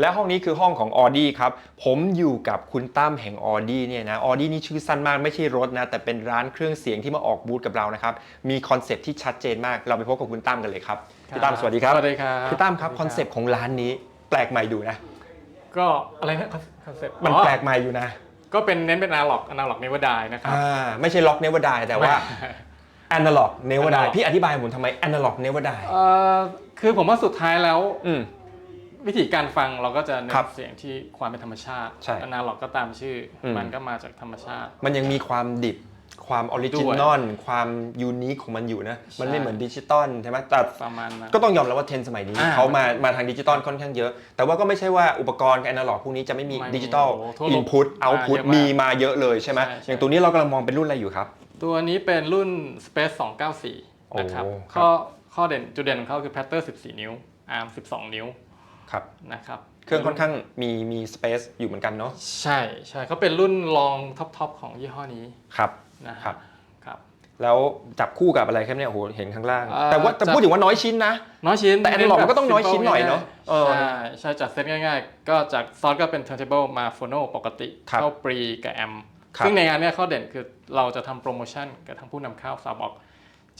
และห้องนี้คือห้องของ Audi ครับ ผมอยู่กับคุณตั้มแห่ง Audi เนี่ยนะ Audi นี่ชื่อสั้นมากไม่ใช่รถนะ แต่เป็นร้านเครื่องเสียงที่มาออกบูธกับเรานะครับ มีคอนเซปต์ที่ชัดเจนมาก เราไปพบกับคุณตั้มกันเลยครับพี่ตั้มสวัสดีครับสวัสดีครับพี่ตั้มครับคอนเซปต์ของร้านนี้แปลกใหม่ดูนะ ก็อะไรนะคอนเซ็ปต์มันอ๋อแปลกใหม่อยู่นะ ก็เป็นเน้นเป็นอนาล็อกอนาล็อกเนวดายนะครับอ่าไม่ใช่ล็อกเนวดายแต่ว่า analog never die Analog พี่อธิบายผมทำไม analog never die เอ่อคือผมว่าสุดท้ายแล้วอืม วิธีการฟังเราก็จะเน้ครับนเสียงที่ความเป็นธรรมชาติใช่อนาล็อกก็ตามชื่ออม มันก็มาจากธรรมชาติ มันยังมีความดิบ ความออริจินอล ความยูนิคของมันอยู่นะ มันไม่เหมือนดิจิตอลใช่ไหมแต่ ประมาณนั้น ก็ต้องยอมรับว่าเทรนด์สมัยนี้อ่าเขามามาทางดิจิตอลค่อนข้างเยอะ แต่ว่าก็ไม่ใช่ว่าอุปกรณ์กับแอนาล็อกพวกนี้จะไม่มีไม่มีดิจิตอลโอ้โหทั่วโลกอินพุตเอาพุตมาเยอะมากมีมาเยอะเลยใช่ไหมใช่ใช่ อย่างตัวนี้เรากำลังมองเป็นรุ่นอะไรอยู่ครับ ตัวนี้เป็นรุ่น Space 294 นะครับ โอ้ครับ ข้อข้อเด่นจุดเด่นของเขาคือแพทเทิร์น14 นิ้ว ARM 12 นิ้ว ครับนะครับเครื่องค่อนข้างมีมีสเปซอยู่เหมือนกันเนาะใช่ใช่เขาเป็นรุ่นรองท็อปๆของยี่ห้อนี้ครับนะฮะครับครับแล้วจับคู่กับอะไรครับเนี่ยโอ้โหเห็นข้างล่างเอ่อแต่ว่าแต่จับพูดถึงว่าน้อยชิ้นนะ น้อยชิ้น แต่ analog มันก็ต้องน้อยชิ้นหน่อยเนอะเออใช่ใช่จัดเซตง่ายๆ ก็จากซอสก็เป็น turntable มาโฟโนปกติครับเข้าปรีกับแอมครับซึ่งในงานเนี้ยข้อเด่นคือเราจะทำโปรโมชั่นกับทางผู้นำเข้าซาวบอก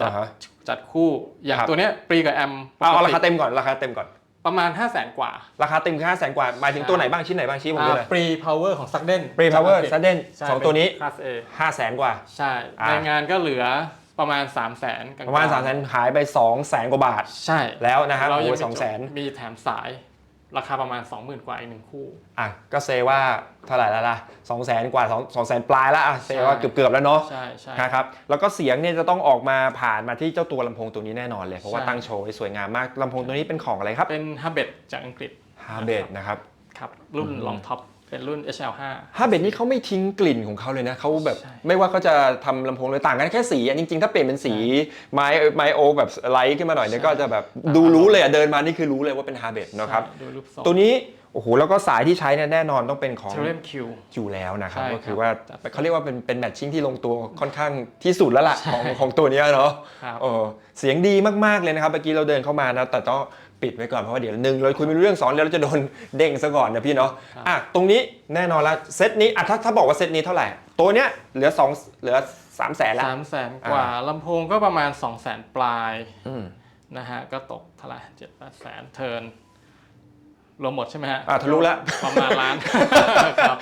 จัดอ่าฮะจัดคู่อย่างครับตัวเนี้ยปรีกับแอมปเอาเอากราติคาเต็มก่อนราคาเต็มก่อน ประมาณ 5 0 0 0 0 0กว่าราคาเต็มคือห้าแสนกว่าหมายถึงตัวไหนบ้างชิ้นไหนบ้างชี้ผมดูเลยปรีพาวเวอร์ของซักเดน Pre Power Sudden สองตัวนี้คลาสเอห้าแสนกว่า ใช่อ่าในงานก็เหลือประมาณ 3 0 0 0 0 0กลงๆประมาณสามแสนหายไปสองแสนกว่าบาท ใช่แล้วนะครับเราโอ้ยังยสองแสนมีแถมสาย ราคาประมาณ 20,000 กว่าอีกหนึ่งคู่ อะก็เซว่าเท่าไหร่แล้วล่ะสองแสนกว่าสองสองแสนปลายแล้วอะเซว่าใช่เกือบเกือบๆแล้วเนาะใช่ใช่ นะครับแล้วก็เสียงเนี่ยจะต้องออกมาผ่านมาที่เจ้าตัวลำโพงตัวนี้แน่นอนเลย เพราะว่าใช่ ตั้งโชว์ไว้สวยงามมากลำโพงตัวนี้เป็นของอะไรครับเป็นฮับเบ t จากอังกฤษฮาเบดนะครับครับ รุ่นลองท็อป เป็นรุ่น HL5 ฮาเบดนี่เขาไม่ทิ้งกลิ่นของเขาเลยนะเขาแบบใช่ไม่ว่าเขาจะทำลำโพงเลยต่างกันแค่สีอะจริงๆ ถ้าเปลี่ยนเป็นสีไม้ไม้โอคแบบไลท์ขึ้นมาหน่อยเนี่ยก็จะแบบดูรู้เลยอะเดินมานี่คือรู้เลยว่าเป็นฮาเบดนะครับใช่ดูรูปทรงตัวนี้โอ้โหแล้วก็สายที่ใช้เนี่ยแน่นอนต้องเป็นของเทเลมคิวอยู่แล้วนะครับใช่ก็คือครับว่าเขาเรียกว่าเป็นเป็นแมทชิ่งที่ลงตัวค่อนข้างที่สุดแล้วล่ะของของตัวเนี้ยเนาะครับเออเสียงดีมากๆเลยนะครับเมื่อกี้เราเดินเข้ามานะแต่ต้อง ปิดไว้ก่อนเพราะว่าเดี๋ยวหนึ่งเราคุยไม่รู้เรื่องสองเดี๋ยวเราจะโดนเด้งซะก่อนนะพี่เนาะอะตรงนี้แน่นอนละเซตนี้อะถ้าถ้าบอกว่าเซตนี้เท่าไหร่ ตัวเนี้ยเหลือสองเหลือสามแสนละสามแสนกว่าลำโพงก็ประมาณ2 0 0แสนปลายอืมนะฮะก็ตกเท่าไหร่เจ็ดแปดแสนเทิร์น รวมหมดใช่ไหมฮะอะทะลุละประมาณล้านครับ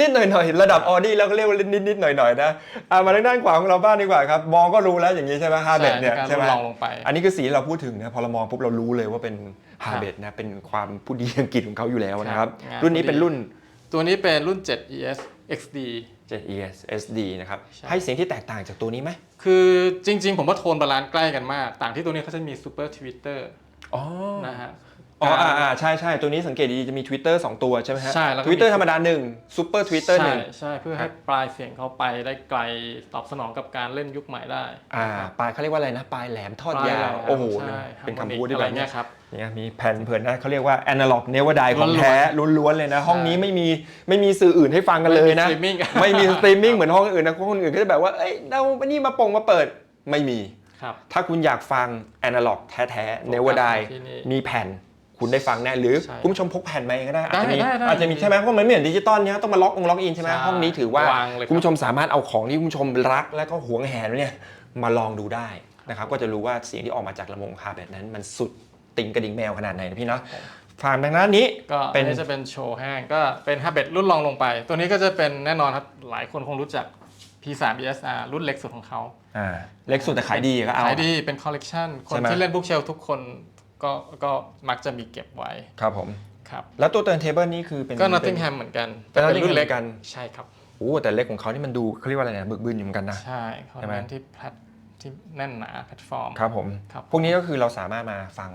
นิดๆหน่อยๆระดับออดี้แล้วก็เรียกว่านิดๆหน่อยๆนะอะมาทางด้านขวาของเราบ้างดีกว่าครับมองก็รู้แล้วอย่างนี้ใช่ไหมฮาเบดเนี่ยใช่ใช่ไหมในการทดลองลงไป อันนี้คือสีที่เราพูดถึงนะพอเรามองปุ๊บเรารู้เลยว่าเป็นฮาเบดนะเป็นความผู้ดีอังกฤษของเขาอยู่แล้วนะครับครับ รุ่นนี้เป็นรุ่น ตัวนี้เป็นรุ่น 7 ES XD 7ES SD นะครับใช่ให้เสียงที่แตกต่างจากตัวนี้ไหม คือจริง ๆ ผมว่าโทนบาลานซ์ใกล้กันมาก ต่างที่ตัวนี้เขาจะมี Super Twitter อ๋อนะฮะ อ๋ออ่าอ่าใช่ใช่ตัวนี้สังเกตดีๆจะมี Twitter 2 ตัวใช่ไหมฮะ ใช่แล้วก็มี Twitter ธรรมดาหนึ่งซูเปอร์ทวิตเตอร์หใช่นึ่ง ใช่เพื่อครัให้บปลายเสียงเขาไปได้ไกลตอบสนองกับการเล่นยุคใหม่ได้ อ่าปลายเขาเรียกว่าอะไรนะปลายแหลมทอดปลยาวแหลมโอ้โหใช่เป็น harmonic คำพูดที่อะแบไรบเงี้ยครับ เนี่ยมีแผ่นเผินนะเขาเรียกว่า analog never die ของล้วนๆแท้ล้วนๆเลยนะ ห้องนี้ไม่มีไม่มีสื่ออื่นให้ฟังกันเลยนะ ไม่มี streaming ไม่มีสตรีมมิ่งเหมือนห้องอื่นนะห้องอื่นก็จะแบบว่าเอ้ยเราวันนี้มาปงมาเปิดไม่มี ครับ ถ้าคุณอยากฟัง analog แท้ๆ never die ที่นี่ มีแผ่น คุณได้ฟังแน่หรือใช่คุณผู้ชมพกแผ่นมาเองก็ได้อาจจะมีได้ได้อาจจะมีใช่ไหมเพราะมันไม่เหมือนดิจิตอลเนี่ยต้องมาล็อกองล็อกอินใช่ไหมใช่ห้องนี้ถือว่าวางเลยครับคุณผู้ชมสามารถเอาของที่คุณผู้ชมรัก และก็หวงแหนเนี่ยมาลองดูได้นะครับก็จะรู้ว่าเสียงที่ออกมาจากลำโพงคาแบบนั้น มันสุดติงกระดิ่งแมวขนาดไหนนะพี่เนาะฟังทางด้านนี้ก็เป็เป็นนจะเป็นโชว์แห้งก็เป็นฮับเบ t รุ่นรองลงไป ตัวนี้ก็จะเป็นแน่นอนครับหลายคนคงรู้จัก P3 ESR รุ่นเล็กสุดของเขาอ่าเล็กสุดแต่ขายดีก็เอาขายดีเป็นคอลเลกชันคใช่นไหมที่เล่นบุ๊กเชลทุกคน ก็ก็มักจะมีเก็บไว้ครับผม ครับแล้วตัวเติร์นเทเบิลนี่คือเป็นก็เป็ Nottingham เหมือนกันเป็นแต่เป็นรุ่นเล็ก Nottingham กันใช่ครับโอ้แต่เล็กของเขานี่มันดูเขาเรียกว่าอะไรนะบึกบึนอยู่เหมือนกันนะใช่เขาใช่ไหมเน้นที่แพลตที่แน่นหนาแพลตฟอร์มครับผมครับพวกนี้ก็คือเราสามารถมาฟัง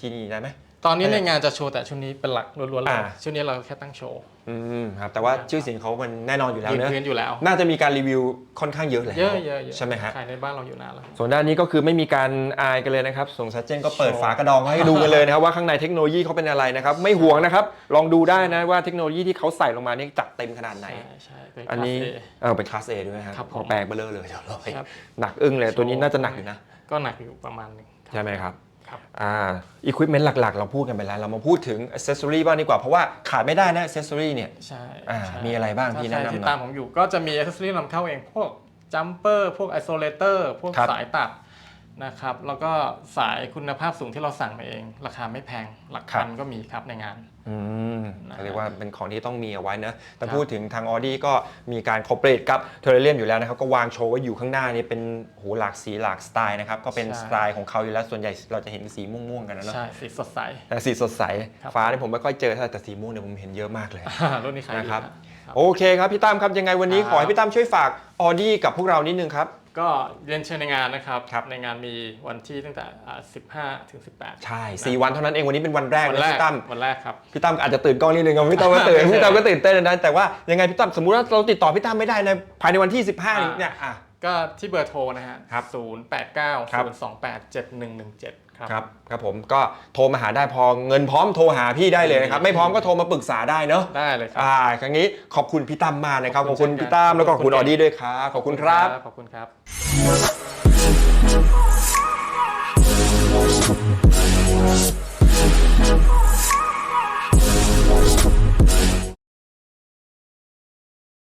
ที่นี่ได้ไหม ตอนนี้ในงานจะโชว์แต่ชุดนี้เป็นหลักล้วนๆเลยอ่า ชุดนี้เราแค่ตั้งโชว์ อืมครับแต่ว่าชื่อเสียงเขามันแน่นอนอยู่แล้วยืนเนอะพื้นอยู่แล้ว น่าจะมีการรีวิวค่อนข้างเยอะแล้วเยอะเยอะเยอะใช่ไหมฮะขายในบ้านเราอยู่นานแล้ว ส่วนด้านนี้ก็คือไม่มีการอายกันเลยนะครับส่งซัดเจนก็เปิดฝากระดองให้ดูกันเลยนะครับว่าข้างในเทคโนโลยีเขาเป็นอะไรนะครับไม่ห่วงนะครับลองดูได้นะว่าเทคโนโลยีที่เขาใส่ลงมานี่จัดเต็มขนาดไหน ใช่ใช่เป็นอันนี้คลาส A เออเป็นคลาส A ด้วยครับครับผม แปลงเบลอเลยเดี๋ยวเราไปครับ หนักอึ้งเลยตัวนี้น่าจะหนักอยู่นะ ก็หนักอยู่ประมาณหนึงใช่ไหมครับครับ อ่าอุปกรณ์หลักๆ เราพูดกันไปแล้ว เรามาพูดถึงอ c เซสซอรีบ้างดีกว่า เพราะว่าขาดไม่ได้นะอ c เซสซอรีเนี่ยใช่อ่าใช่มีอะไรบ้างพี่ถ้แนะนำหน่อยใครที่ตามผมอยู่ก็จะมีอ c เซสซอรีนำเข้าเองพวกจัมเปอร์พวกไอโซเลเตอร์พวกครับ สายตัด นะครับ แล้วก็สายคุณภาพสูงที่เราสั่งมาเอง ราคาไม่แพงหลักพันก็มีครับในงาน อืมนะเรียกว่าเป็นของที่ต้องมีเอาไว้นะแต่ครับพูดถึงทางออดี้ก็มีการคอ p เ r a t e กับเทอร์เรียมอยู่แล้วนะครับ ก็วางโชว์ไว้อยู่ข้างหน้านี่เป็นโหหลากสีหลากสไตล์นะครับ ก็เป็นใช่สไตล์ของเขาอยู่แล้วส่วนใหญ่เราจะเห็นสีม่วงๆกันนะเนอะใช่สีสดใสแต่สีสดใสครับฟ้าเนี่ยผมไม่ค่อยเจอเท่าไหร่แต่สีม่วงเนี่ยผมเห็นเยอะมากเลยรุ่นนี้ขายดีนะครับครับโอเคครับพี่ตั้มครับยังไงวันนี้ครับขอให้พี่ตั้มช่วยฝากออดี้กับพวกเรานิดนึงครับ ก็เรียนเชิญในงานนะครับครับ ในงานมีวันที่ตั้งแต่อ่า15 ถึง 18ใช่สี่วันเท่านั้นเองวันนี้เป็นวันแรกวันนะแรกพี่ตั้มวันแรกครับ พี่ตั้มอาจจะตื่นกล้องนิดนึงครับพี่ตั้มก็ตื่นพี่ตั้มก็ตื่นเต้นนะแต่ว่ายังไงพี่ตั้มสมมุติว่าเราติดต่อพี่ตั้มไม่ได้ในภายในวันที่ 15นี้เนี่ยอะ ก็ที่เบอร์โทรนะฮะครับ089ครับ028 7117 ครับ ครับครับผมก็โทรมาหาได้พอเงินพร้อมโทรหาพี่ได้เลยนะครับ ไม่พร้อมก็โทรมาปรึกษาได้เนอะได้เลยครับอ่าครั้งนี้ขอบคุณพี่ตั้มมากนะครับขขออบบคุคุณณพี่ตั้มแล้วก็ขอบคุณขออบอคุณดี้ด้วยครับขอบคุณครับขอบคุณครับ